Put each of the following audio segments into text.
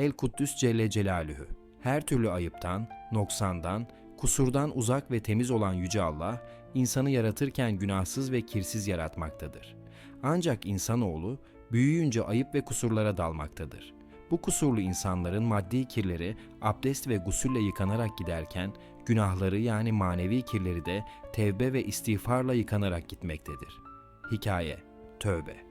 El Kuddüs Celle Celaluhu. Her türlü ayıptan, noksandan, kusurdan uzak ve temiz olan Yüce Allah, insanı yaratırken günahsız ve kirsiz yaratmaktadır. Ancak insanoğlu büyüyünce ayıp ve kusurlara dalmaktadır. Bu kusurlu insanların maddi kirleri abdest ve gusülle yıkanarak giderken, günahları yani manevi kirleri de tevbe ve istiğfarla yıkanarak gitmektedir. Hikaye, tövbe.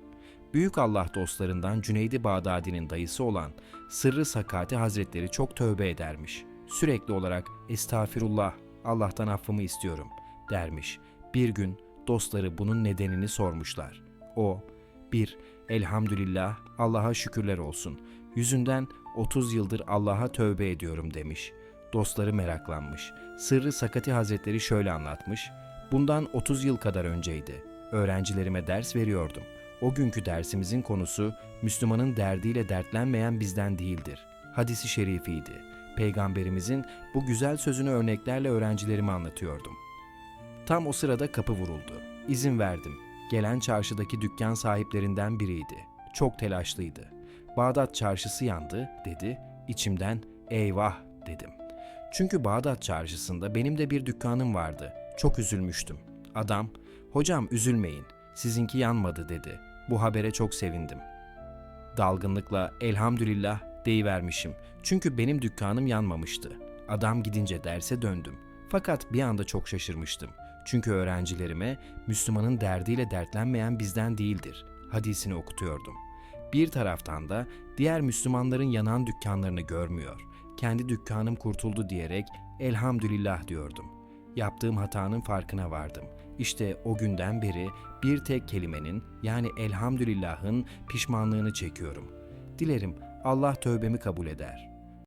Büyük Allah dostlarından Cüneydi Bağdadi'nin dayısı olan Sırrı Sakati Hazretleri çok tövbe edermiş. Sürekli olarak estağfirullah, Allah'tan affımı istiyorum dermiş. Bir gün dostları bunun nedenini sormuşlar. O, bir, elhamdülillah Allah'a şükürler olsun. Yüzünden 30 yıldır Allah'a tövbe ediyorum demiş. Dostları meraklanmış. Sırrı Sakati Hazretleri şöyle anlatmış. Bundan 30 yıl kadar önceydi. Öğrencilerime ders veriyordum. O günkü dersimizin konusu Müslümanın derdiyle dertlenmeyen bizden değildir. Hadisi şerifiydi. Peygamberimizin bu güzel sözünü örneklerle öğrencilerime anlatıyordum. Tam o sırada kapı vuruldu. İzin verdim. Gelen çarşıdaki dükkan sahiplerinden biriydi. Çok telaşlıydı. Bağdat çarşısı yandı dedi. İçimden eyvah dedim. Çünkü Bağdat çarşısında benim de bir dükkanım vardı. Çok üzülmüştüm. Adam, hocam üzülmeyin, sizinki yanmadı dedi. Bu habere çok sevindim. Dalgınlıkla elhamdülillah deyivermişim. Çünkü benim dükkanım yanmamıştı. Adam gidince derse döndüm. Fakat bir anda çok şaşırmıştım. Çünkü öğrencilerime Müslümanın derdiyle dertlenmeyen bizden değildir hadisini okutuyordum. Bir taraftan da diğer Müslümanların yanan dükkanlarını görmüyor. Kendi dükkanım kurtuldu diyerek elhamdülillah diyordum. Yaptığım hatanın farkına vardım. İşte o günden beri bir tek kelimenin yani elhamdülillahın pişmanlığını çekiyorum. Dilerim Allah tövbemi kabul eder.